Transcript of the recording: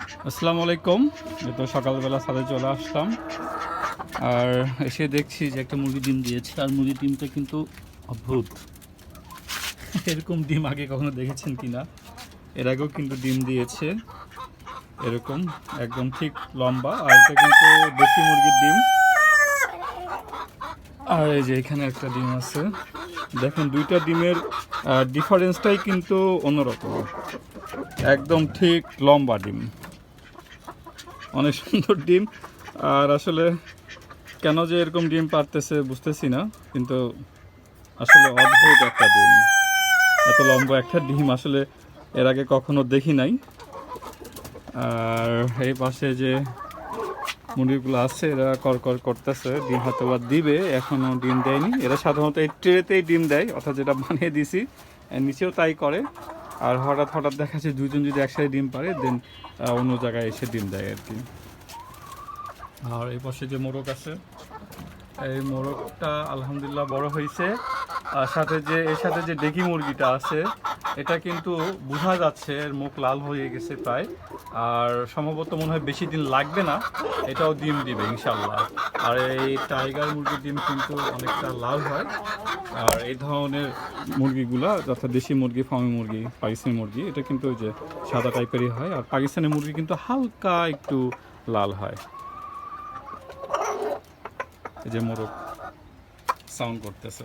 আসসালামু আলাইকুম তো সকালবেলা সাথে চলে আসলাম। আর এসে দেখছি যে একটা মুরগি ডিম দিয়েছে। আর মুরগি ডিমটা কিন্তু অদ্ভুত। এরকম ডিম আগে কখনো দেখেছেন কিনা এর আগেও কিন্তু ডিম দিয়েছে। এরকম, একদম ঠিক লম্বা। আর এটা কিন্তু দেশি মুরগির ডিম। আর এই যে এখানে একটা ডিম আছে। দেখেন, দুইটা ডিমের ডিফারেন্সটাই কিন্তু অন্যরকম। একদম ঠিক লম্বা ডিম। অনেক সুন্দর ডিম। আর আসলে কেন যে এরকম ডিম পারতেছে বুঝতেছি না, কিন্তু আসলে অদ্ভুত একটা ডিম। এত লম্বা একটা ডিম আসলে এর আগে কখনো দেখি নাই। আর এই পাশে যে মুরগিগুলো আছে, এরা করকর করতেছে, ডিম হয়তো বা দিবে, এখনও ডিম দেয়নি। এরা সাধারণত এই ট্রেতেই ডিম দেয়, অর্থাৎ যেটা বানিয়ে দিছি নিচেও তাই করে। আর হঠাৎ হঠাৎ দেখা যাচ্ছে দুজন যদি একসাথে ডিম পারে দেন অন্য জায়গায় এসে ডিম দেয় আর কি। আর এই পাশে যে মোরগ আছে, এই মোরগটা আলহামদুলিল্লাহ বড় হয়েছে। আর সাথে যে, এর সাথে যে ডেকি মুরগিটা আছে এটা কিন্তু বোঝা যাচ্ছে এর মুখ লাল হয়ে গেছে প্রায়। আর সম্ভবত মনে হয় বেশি দিন লাগবে না, এটাও ডিম দিবে ইনশাল্লাহ আর এই টাইগার মুরগির ডিম কিন্তু অনেকটা লাল হয়। আর এই ধরনের মুরগিগুলা, যথা দেশি মুরগি, ফার্মি মুরগি, পাকিস্তানি মুরগি, এটা কিন্তু ওই যে সাদা টাইপেরই হয়। আর পাকিস্তানি মুরগি কিন্তু হালকা একটু লাল হয়। এই যে মোরগ সাউন্ড করতেছে।